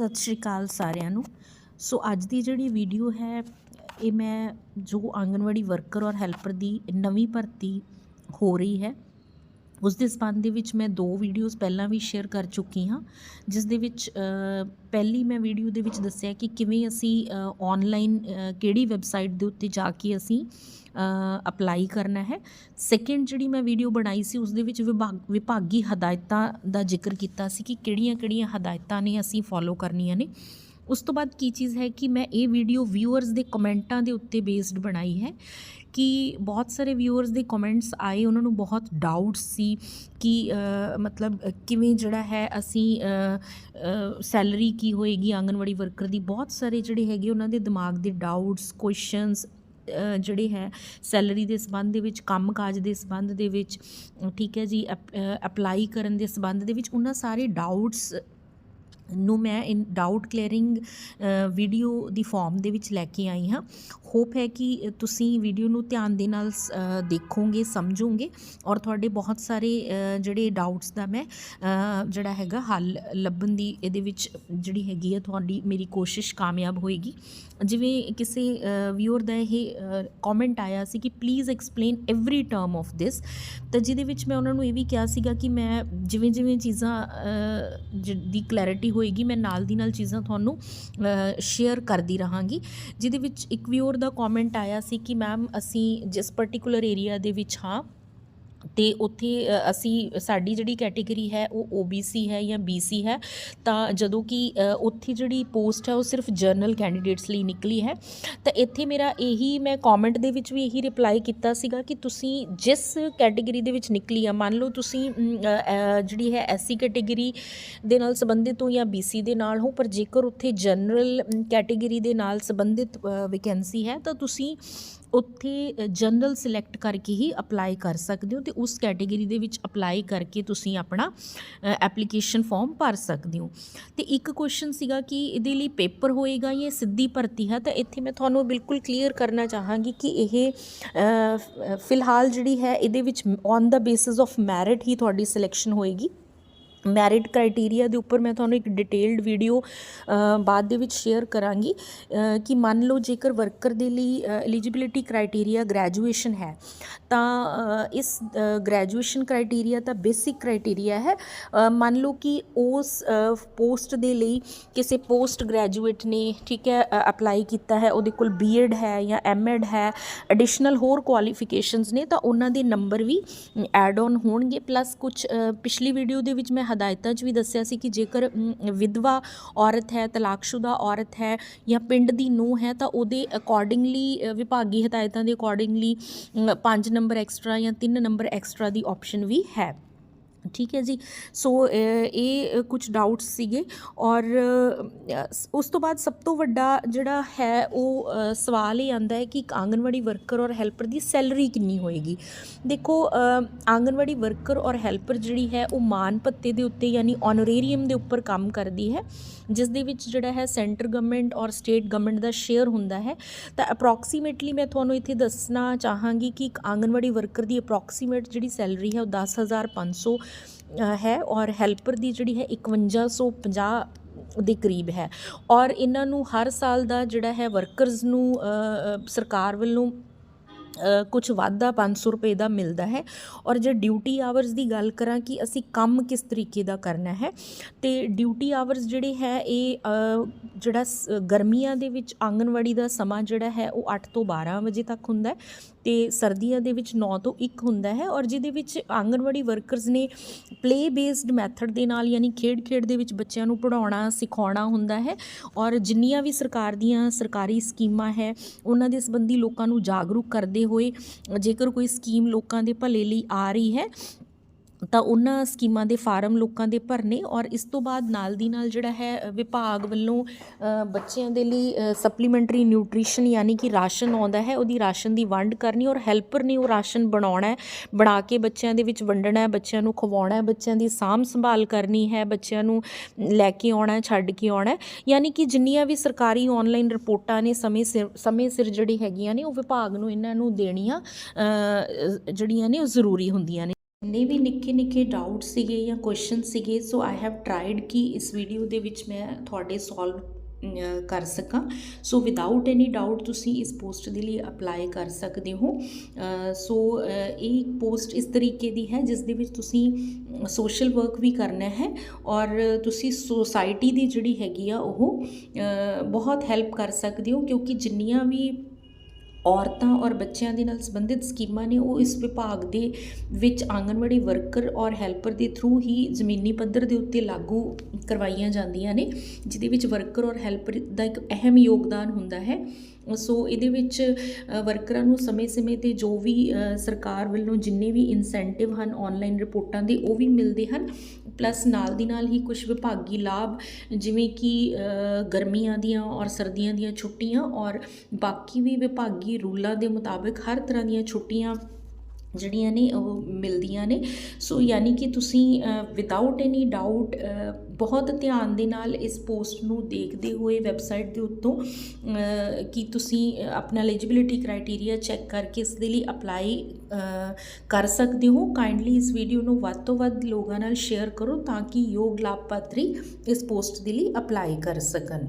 ਸਤਿ ਸ਼੍ਰੀ ਅਕਾਲ ਸਾਰਿਆਂ ਨੂੰ। ਸੋ ਅੱਜ ਦੀ ਜਿਹੜੀ ਵੀਡੀਓ ਹੈ, ਇਹ ਮੈਂ ਜੋ ਆਂਗਨਵਾੜੀ ਵਰਕਰ ਔਰ ਹੈਲਪਰ ਦੀ ਨਵੀਂ ਭਰਤੀ ਹੋ ਰਹੀ ਹੈ ਉਸ ਦੇ ਸੰਬੰਧ ਦੇ ਵਿੱਚ ਮੈਂ ਦੋ ਵੀਡੀਓਜ਼ ਪਹਿਲਾਂ ਵੀ ਸ਼ੇਅਰ ਕਰ ਚੁੱਕੀ ਹਾਂ, ਜਿਸ ਦੇ ਵਿੱਚ ਪਹਿਲੀ ਮੈਂ ਵੀਡੀਓ ਦੇ ਵਿੱਚ ਦੱਸਿਆ ਕਿ ਕਿਵੇਂ ਅਸੀਂ ਆਨਲਾਈਨ ਕਿਹੜੀ ਵੈਬਸਾਈਟ ਦੇ ਉੱਤੇ ਜਾ ਕੇ ਅਸੀਂ ਅਪਲਾਈ ਕਰਨਾ ਹੈ। ਸੈਕਿੰਡ ਜਿਹੜੀ ਮੈਂ ਵੀਡੀਓ ਬਣਾਈ ਸੀ, ਉਸ ਦੇ ਵਿੱਚ ਵਿਭਾਗ, ਵਿਭਾਗੀ ਹਦਾਇਤਾਂ ਦਾ ਜ਼ਿਕਰ ਕੀਤਾ ਸੀ ਕਿ ਕਿਹੜੀਆਂ-ਕਿਹੜੀਆਂ ਹਦਾਇਤਾਂ ਨੇ ਅਸੀਂ ਫੋਲੋ ਕਰਨੀਆਂ ਨੇ। ਉਸ ਤੋਂ ਬਾਅਦ ਕੀ ਚੀਜ਼ ਹੈ ਕਿ ਮੈਂ ਇਹ ਵੀਡੀਓ ਵਿਊਅਰਸ ਦੇ ਕਮੈਂਟਾਂ ਦੇ ਉੱਤੇ ਬੇਸਡ ਬਣਾਈ ਹੈ ਕਿ ਬਹੁਤ ਸਾਰੇ ਵਿਊਅਰਸ ਦੇ ਕਮੈਂਟਸ ਆਏ, ਉਹਨਾਂ ਨੂੰ ਬਹੁਤ ਡਾਊਟਸ ਸੀ ਕਿ ਮਤਲਬ ਕਿਵੇਂ ਜਿਹੜਾ ਹੈ ਅਸੀਂ ਸੈਲਰੀ ਕੀ ਹੋਏਗੀ ਆਂਗਨਵਾੜੀ ਵਰਕਰ ਦੀ। ਬਹੁਤ ਸਾਰੇ ਜਿਹੜੇ ਹੈਗੇ ਉਹਨਾਂ ਦੇ ਦਿਮਾਗ ਦੇ ਡਾਊਟਸ ਕੁਐਸਚਨਸ ਜਿਹੜੇ ਹੈ ਸੈਲਰੀ ਦੇ ਸੰਬੰਧ ਦੇ ਵਿੱਚ, ਕੰਮਕਾਜ ਦੇ ਸੰਬੰਧ ਦੇ ਵਿੱਚ ਠੀਕ ਹੈ ਜੀ ਅਪਲਾਈ ਕਰਨ ਦੇ ਸੰਬੰਧ ਦੇ ਵਿੱਚ, ਉਹਨਾਂ ਸਾਰੇ ਡਾਊਟਸ ਨੂੰ ਮੈਂ ਇਨ ਡਾਊਟ ਕਲੀਅਰਿੰਗ ਵੀਡੀਓ ਦੀ ਫਾਰਮ ਦੇ ਵਿੱਚ ਲੈ ਕੇ ਆਈ ਹਾਂ। ਹੋਪ ਹੈ ਕਿ ਤੁਸੀਂ ਵੀਡੀਓ ਨੂੰ ਧਿਆਨ ਦੇ ਨਾਲ ਸ- ਦੇਖੋਗੇ, ਸਮਝੋਗੇ ਔਰ ਤੁਹਾਡੇ ਬਹੁਤ ਸਾਰੇ ਜਿਹੜੇ ਡਾਊਟਸ ਦਾ ਮੈਂ ਜਿਹੜਾ ਹੈਗਾ ਹੱਲ ਲੱਭਣ ਦੀ ਇਹਦੇ ਵਿੱਚ ਜਿਹੜੀ ਹੈਗੀ ਹੈ ਤੁਹਾਡੀ ਮੇਰੀ ਕੋਸ਼ਿਸ਼ ਕਾਮਯਾਬ ਹੋਏਗੀ। ਜਿਵੇਂ ਕਿਸੇ ਵਿਊਅਰ ਦਾ ਇਹ ਕਮੈਂਟ ਆਇਆ ਸੀ ਕਿ please explain every term of this ਤਾਂ ਜਿਹਦੇ ਵਿੱਚ ਮੈਂ ਉਹਨਾਂ ਨੂੰ ਇਹ ਵੀ ਕਿਹਾ ਸੀਗਾ ਕਿ ਮੈਂ ਜਿਵੇਂ ਜਿਵੇਂ ਚੀਜ਼ਾਂ ਜ- ਦੀ ਕਲੈਰਿਟੀ ਹੋਏਗੀ, ਮੈਂ ਨਾਲ ਦੀ ਨਾਲ ਚੀਜ਼ਾਂ ਤੁਹਾਨੂੰ ਸ਼ੇਅਰ ਕਰਦੀ ਰਹਾਂਗੀ। ਜਿਹਦੇ ਵਿੱਚ ਇੱਕ ਵਿਊਅਰ ਦਾ ਕਮੈਂਟ ਆਇਆ ਸੀ ਕਿ ਮੈਮ ਅਸੀਂ ਜਿਸ ਪਾਰਟਿਕੂਲਰ ਏਰੀਆ ਦੇ ਵਿੱਚ ਹਾਂ ਤੇ ਉੱਥੇ ਅਸੀਂ, ਸਾਡੀ ਜਿਹੜੀ ਕੈਟੇਗਰੀ ਹੈ, ਉਹ OBC ਹੈ ਜਾਂ BC ਹੈ। ਤਾਂ ਜਦੋਂ ਕਿ ਉੱਥੇ ਜਿਹੜੀ ਪੋਸਟ ਹੈ, ਉਹ ਸਿਰਫ ਜਰਨਲ ਕੈਂਡੀਡੇਟਸ ਲਈ ਨਿਕਲੀ ਹੈ। ਤਾਂ ਇੱਥੇ ਮੇਰਾ ਇਹੀ, ਮੈਂ ਕਮੈਂਟ ਦੇ ਵਿੱਚ ਵੀ ਇਹੀ ਰਿਪਲਾਈ ਕੀਤਾ ਸੀਗਾ ਕਿ ਤੁਸੀਂ ਜਿਸ ਕੈਟੇਗਰੀ ਦੇ ਵਿੱਚ ਨਿਕਲੀ ਆ, ਮੰਨ ਲਓ ਤੁਸੀਂ ਜਿਹੜੀ ਹੈ ਐਸਸੀ ਕੈਟੇਗਰੀ ਦੇ ਨਾਲ ਸੰਬੰਧਿਤ ਹੋ ਜਾਂ BC ਦੇ ਨਾਲ ਹੋ, ਪਰ ਜੇਕਰ ਉੱਥੇ ਜਨਰਲ ਕੈਟੇਗਰੀ ਦੇ ਨਾਲ ਸੰਬੰਧਿਤ ਵੈਕੈਂਸੀ ਹੈ, ਤਾਂ ਤੁਸੀਂ ਉੱਥੇ ਜਨਰਲ ਸਿਲੈਕਟ ਕਰਕੇ ਹੀ ਅਪਲਾਈ ਕਰ ਸਕਦੇ ਹੋ ਤੇ ਉਸ ਕੈਟਾਗਰੀ ਦੇ ਵਿੱਚ ਅਪਲਾਈ ਕਰਕੇ ਤੁਸੀਂ ਆਪਣਾ ਐਪਲੀਕੇਸ਼ਨ ਫਾਰਮ ਭਰ ਸਕਦੇ ਹੋ। ਤੇ ਇੱਕ ਕੁਐਸਚਨ ਸੀਗਾ ਕਿ ਇਹਦੇ ਲਈ ਪੇਪਰ ਹੋਏਗਾ ਜਾਂ ਸਿੱਧੀ ਭਰਤੀ ਹੈ? ਤਾਂ ਇੱਥੇ ਮੈਂ ਤੁਹਾਨੂੰ ਬਿਲਕੁਲ ਕਲੀਅਰ ਕਰਨਾ ਚਾਹਾਂਗੀ ਕਿ ਇਹ ਫਿਲਹਾਲ ਜਿਹੜੀ ਹੈ, ਇਹਦੇ ਵਿੱਚ on the basis of merit ਹੀ ਤੁਹਾਡੀ ਸਿਲੈਕਸ਼ਨ ਹੋਏਗੀ। ਮੈਰਿਟ ਕ੍ਰਾਈਟੇਰੀਆ ਦੇ ਉੱਪਰ ਮੈਂ ਤੁਹਾਨੂੰ ਇੱਕ ਡਿਟੇਲਡ ਵੀਡੀਓ ਬਾਅਦ ਦੇ ਵਿੱਚ ਸ਼ੇਅਰ ਕਰਾਂਗੀ ਕਿ ਮੰਨ ਲਓ ਜੇਕਰ ਵਰਕਰ ਦੇ ਲਈ ਐਲੀਜੀਬਿਲਿਟੀ ਕ੍ਰਾਈਟੇਰੀਆ ਗ੍ਰੈਜੂਏਸ਼ਨ ਹੈ, ਤਾਂ ਇਸ ਗ੍ਰੈਜੂਏਸ਼ਨ ਕ੍ਰਾਈਟੇਰੀਆ ਤਾਂ ਬੇਸਿਕ ਕ੍ਰਾਈਟੇਰੀਆ ਹੈ ਮੰਨ ਲਓ ਕਿ ਉਸ ਪੋਸਟ ਦੇ ਲਈ ਕਿਸੇ ਪੋਸਟ ਗ੍ਰੈਜੂਏਟ ਨੇ ਠੀਕ ਹੈ ਅਪਲਾਈ ਕੀਤਾ ਹੈ, ਉਹਦੇ ਕੋਲ ਬੀਐਡ ਹੈ ਜਾਂ ਐਮਐਡ ਹੈ ਐਡੀਸ਼ਨਲ ਹੋਰ ਕੁਆਲੀਫਿਕੇਸ਼ਨਸ ਨੇ, ਤਾਂ ਉਹਨਾਂ ਦੇ ਨੰਬਰ ਵੀ ਐਡ ਆਨ ਹੋਣਗੇ ਪਲੱਸ ਕੁਝ ਪਿਛਲੀ ਵੀਡੀਓ ਦੇ ਵਿੱਚ ਮੈਂ ਹਦਾਇਤਾਂ 'ਚ ਵੀ ਦੱਸਿਆ ਸੀ ਕਿ ਜੇਕਰ ਵਿਧਵਾ ਔਰਤ ਹੈ, ਤਲਾਕਸ਼ੁਦਾ ਔਰਤ ਹੈ ਜਾਂ ਪਿੰਡ ਦੀ ਨੂੰਹ ਹੈ ਤਾਂ ਉਹਦੇ ਅਕੋਰਡਿੰਗਲੀ ਵਿਭਾਗੀ ਹਦਾਇਤਾਂ ਦੇ ਅਕੋਰਡਿੰਗਲੀ 5 ਨੰਬਰ ਐਕਸਟਰਾ ਜਾਂ 3 ਨੰਬਰ ਐਕਸਟਰਾ ਦੀ ਆਪਸ਼ਨ ਵੀ ਹੈ। ਠੀਕ ਹੈ ਜੀ। ਸੋ ਇਹ ਕੁਝ ਡਾਊਟਸ ਸੀਗੇ ਔਰ ਉਸ ਤੋਂ ਬਾਅਦ ਸਭ ਤੋਂ ਵੱਡਾ ਜਿਹੜਾ ਹੈ ਉਹ ਸਵਾਲ ਇਹ ਆਂਦਾ ਹੈ ਕਿ ਇੱਕ ਆਂਗਨਵਾੜੀ ਵਰਕਰ ਔਰ ਹੈਲਪਰ ਦੀ ਸੈਲਰੀ ਕਿੰਨੀ ਹੋਏਗੀ? ਦੇਖੋ ਅ, ਆਂਗਨਵਾੜੀ ਵਰਕਰ ਔਰ ਹੈਲਪਰ ਜਿਹੜੀ ਹੈ ਉਹ ਮਾਨ ਭੱਤੇ ਦੇ ਉੱਤੇ ਯਾਨੀ ਆਨਰੇਰੀਅਮ ਦੇ ਉੱਪਰ ਕੰਮ ਕਰਦੀ ਹੈ ਜਿਸ ਦੇ ਵਿੱਚ ਜਿਹੜਾ ਹੈ ਸੈਂਟਰ ਗਵਰਨਮੈਂਟ ਔਰ ਸਟੇਟ ਗਵਰਨਮੈਂਟ ਦਾ ਸ਼ੇਅਰ ਹੁੰਦਾ ਹੈ। ਤਾਂ ਅਪਰੋਕਸੀਮੇਟਲੀ ਮੈਂ ਤੁਹਾਨੂੰ ਇੱਥੇ ਦੱਸਣਾ ਚਾਹਾਂਗੀ ਕਿ ਇੱਕ ਆਂਗਨਵਾੜੀ ਵਰਕਰ ਦੀ ਅਪਰੋਕਸੀਮੇਟ ਜਿਹੜੀ ਸੈਲਰੀ ਹੈ ਉਹ 10500 ਅ, ਹੈ ਔਰ ਹੈਲਪਰ ਦੀ ਜਿਹੜੀ ਹੈ 5150 ਦੇ ਕਰੀਬ ਹੈ। ਔਰ ਇਹਨਾਂ ਨੂੰ ਹਰ ਸਾਲ ਦਾ ਜਿਹੜਾ ਹੈ ਵਰਕਰਸ ਨੂੰ ਸਰਕਾਰ ਵੱਲੋਂ ਕੁਝ ਵਾਧਾ 500 ਰੁਪਏ ਦਾ ਮਿਲਦਾ ਹੈ। ਔਰ ਜੇ ਡਿਊਟੀ ਆਵਰਸ ਦੀ ਗੱਲ ਕਰਾਂ ਕਿ ਅਸੀਂ ਕੰਮ ਕਿਸ ਤਰੀਕੇ ਦਾ ਕਰਨਾ ਹੈ, ਤੇ ਡਿਊਟੀ ਆਵਰਸ ਜਿਹੜੇ ਹੈ ਇਹ ਜਿਹੜਾ ਸ- ਗਰਮੀਆਂ ਦੇ ਵਿੱਚ ਆਂਗਨਵਾੜੀ ਦਾ ਸਮਾਂ ਜਿਹੜਾ ਹੈ ਉਹ 8 ਤੋਂ 12 ਵਜੇ ਤੱਕ ਹੁੰਦਾ ਹੈ। ਤੇ ਸਰਦੀਆਂ ਦੇ ਵਿੱਚ 9 ਤੋਂ 1 ਹੁੰਦਾ ਹੈ ਔਰ ਜਿਹਦੇ ਵਿੱਚ ਆਂਗਣਵਾੜੀ ਵਰਕਰਸ ਨੇ ਪਲੇ ਬੇਸਡ ਮੈਥਡ ਦੇ ਨਾਲ ਯਾਨੀ ਖੇਡ ਖੇਡ ਦੇ ਵਿੱਚ ਬੱਚਿਆਂ ਨੂੰ ਪੜਾਉਣਾ ਸਿਖਾਉਣਾ ਹੁੰਦਾ ਹੈ ਔਰ ਜਿੰਨੀਆਂ ਵੀ ਸਰਕਾਰ ਦੀਆਂ ਸਰਕਾਰੀ ਸਕੀਮਾਂ ਹੈ, ਉਹਨਾਂ ਦੇ ਸੰਬੰਧੀ ਲੋਕਾਂ ਨੂੰ ਜਾਗਰੂਕ ਕਰਦੇ ਹੋਏ ਜੇਕਰ ਕੋਈ ਸਕੀਮ ਲੋਕਾਂ ਦੇ ਭਲੇ ਲਈ ਆ ਰਹੀ ਹੈ ਤਾਂ ਉਹਨਾਂ ਸਕੀਮਾਂ ਦੇ ਫਾਰਮ ਲੋਕਾਂ ਦੇ ਭਰਨੇ ਔਰ ਇਸ ਤੋਂ ਬਾਅਦ ਨਾਲ ਦੀ ਨਾਲ ਜਿਹੜਾ ਹੈ ਵਿਭਾਗ ਵੱਲੋਂ ਬੱਚਿਆਂ ਦੇ ਲਈ ਸਪਲੀਮੈਂਟਰੀ ਨਿਊਟ੍ਰੀਸ਼ਨ ਯਾਨੀ ਕਿ ਰਾਸ਼ਨ ਆਉਂਦਾ ਹੈ, ਉਹਦੀ ਰਾਸ਼ਨ ਦੀ ਵੰਡ ਕਰਨੀ ਔਰ ਹੈਲਪਰ ਨੇ ਉਹ ਰਾਸ਼ਨ ਬਣਾਉਣਾ ਬਣਾ ਕੇ ਬੱਚਿਆਂ ਦੇ ਵਿੱਚ ਵੰਡਣਾ ਹੈ, ਬੱਚਿਆਂ ਨੂੰ ਖਵਾਉਣਾ ਹੈ, ਬੱਚਿਆਂ ਦੀ ਸਾਂਭ ਸੰਭਾਲ ਕਰਨੀ ਹੈ, ਬੱਚਿਆਂ ਨੂੰ ਲੈ ਕੇ ਆਉਣਾ ਛੱਡ ਕੇ ਆਉਣਾ ਯਾਨੀ ਕਿ ਜਿੰਨੀਆਂ ਵੀ ਸਰਕਾਰੀ ਆਨਲਾਈਨ ਰਿਪੋਰਟਾਂ ਨੇ ਸਮੇਂ ਸਿਰ ਸਮੇਂ ਸਿਰ ਜਿਹੜੀ ਹੈਗੀਆਂ ਨੇ, ਉਹ ਵਿਭਾਗ ਨੂੰ ਇਹਨਾਂ ਨੂੰ ਦੇਣੀਆਂ ਜਿਹੜੀਆਂ ਨੇ ਉਹ ਜ਼ਰੂਰੀ ਹੁੰਦੀਆਂ ਨੇ। ਜਿੰਨੇ ਵੀ ਨਿੱਕੇ ਨਿੱਕੇ ਡਾਊਟ ਸੀਗੇ ਜਾਂ ਕੁਐਸਚਨ ਸੀਗੇ ਸੋ ਆਈ ਹੈਵ ਟਰਾਈਡ ਕਿ ਇਸ ਵੀਡੀਓ ਦੇ ਵਿੱਚ ਮੈਂ ਤੁਹਾਡੇ ਸੋਲਵ ਕਰ ਸਕਾਂ। ਸੋ ਵਿਦਆਊਟ ਐਨੀ ਡਾਊਟ ਤੁਸੀਂ ਇਸ ਪੋਸਟ ਦੇ ਲਈ ਅਪਲਾਈ ਕਰ ਸਕਦੇ ਹੋ। ਸੋ ਅ, ਇਹ ਪੋਸਟ ਇਸ ਤਰੀਕੇ ਦੀ ਹੈ ਜਿਸ ਦੇ ਵਿੱਚ ਤੁਸੀਂ ਸੋਸ਼ਲ ਵਰਕ ਵੀ ਕਰਨਾ ਹੈ ਔਰ ਤੁਸੀਂ ਸੋਸਾਇਟੀ ਦੀ ਜਿਹੜੀ ਹੈਗੀ ਆ ਉਹ ਬਹੁਤ ਹੈਲਪ ਕਰ ਸਕਦੇ ਹੋ ਕਿਉਂਕਿ ਜਿੰਨੀਆਂ ਵੀ ਔਰਤਾਂ ਔਰ ਬੱਚਿਆਂ ਦੇ ਨਾਲ ਸੰਬੰਧਿਤ ਸਕੀਮਾਂ ਨੇ, ਉਹ ਇਸ ਵਿਭਾਗ ਦੇ ਵਿੱਚ ਆਂਗਣਵਾੜੀ ਵਰਕਰ ਔਰ ਹੈਲਪਰ ਦੇ ਥਰੂ ਹੀ ਜ਼ਮੀਨੀ ਪੱਧਰ ਦੇ ਉੱਤੇ ਲਾਗੂ ਕਰਵਾਈਆਂ ਜਾਂਦੀਆਂ ਨੇ, ਜਿਹਦੇ ਵਿੱਚ ਵਰਕਰ ਔਰ ਹੈਲਪਰ ਦਾ ਇੱਕ ਅਹਿਮ ਯੋਗਦਾਨ ਹੁੰਦਾ ਹੈ। ਸੋ ਇਹਦੇ ਵਿੱਚ ਵਰਕਰਾਂ ਨੂੰ ਸਮੇਂ-ਸਮੇਂ ਤੇ ਜੋ ਵੀ ਸਰਕਾਰ ਵੱਲੋਂ ਜਿੰਨੇ ਵੀ ਇਨਸੈਂਟਿਵ ਹਨ ਆਨਲਾਈਨ ਰਿਪੋਰਟਾਂ ਦੇ, ਉਹ ਵੀ ਮਿਲਦੇ ਹਨ। ਪਲੱਸ ਨਾਲ ਦੀ ਨਾਲ ਹੀ ਕੁਝ ਵਿਭਾਗੀ ਲਾਭ, ਜਿਵੇਂ ਕਿ ਗਰਮੀਆਂ ਦੀਆਂ ਔਰ ਸਰਦੀਆਂ ਦੀਆਂ ਛੁੱਟੀਆਂ ਔਰ ਬਾਕੀ ਵੀ ਵਿਭਾਗੀ ਰੂਲਾਂ ਦੇ ਮੁਤਾਬਿਕ ਹਰ ਤਰ੍ਹਾਂ ਦੀਆਂ ਛੁੱਟੀਆਂ ਜਿਹੜੀਆਂ ਨੇ, ਉਹ ਮਿਲਦੀਆਂ ਨੇ। ਸੋ ਯਾਨੀ ਕਿ ਤੁਸੀਂ ਵਿਦਆਊਟ ਐਨੀ ਡਾਊਟ ਬਹੁਤ ਧਿਆਨ ਦੇ ਨਾਲ ਇਸ ਪੋਸਟ ਨੂੰ ਦੇਖਦੇ ਹੋਏ ਵੈਬਸਾਈਟ ਦੇ ਉੱਤੋਂ ਕਿ ਤੁਸੀਂ ਆਪਣਾ ਐਲੀਜੀਬਿਲਿਟੀ ਕ੍ਰਾਈਟੇਰੀਆ ਚੈੱਕ ਕਰਕੇ ਇਸ ਦੇ ਲਈ ਅਪਲਾਈ ਕਰ ਸਕਦੇ ਹੋ। ਕਾਈਂਡਲੀ ਇਸ ਵੀਡੀਓ ਨੂੰ ਵੱਧ ਤੋਂ ਵੱਧ ਲੋਕਾਂ ਨਾਲ ਸ਼ੇਅਰ ਕਰੋ ਤਾਂ ਕਿ ਯੋਗ ਲਾਭਪਾਤਰੀ ਇਸ ਪੋਸਟ ਦੇ ਲਈ ਅਪਲਾਈ ਕਰ ਸਕਣ।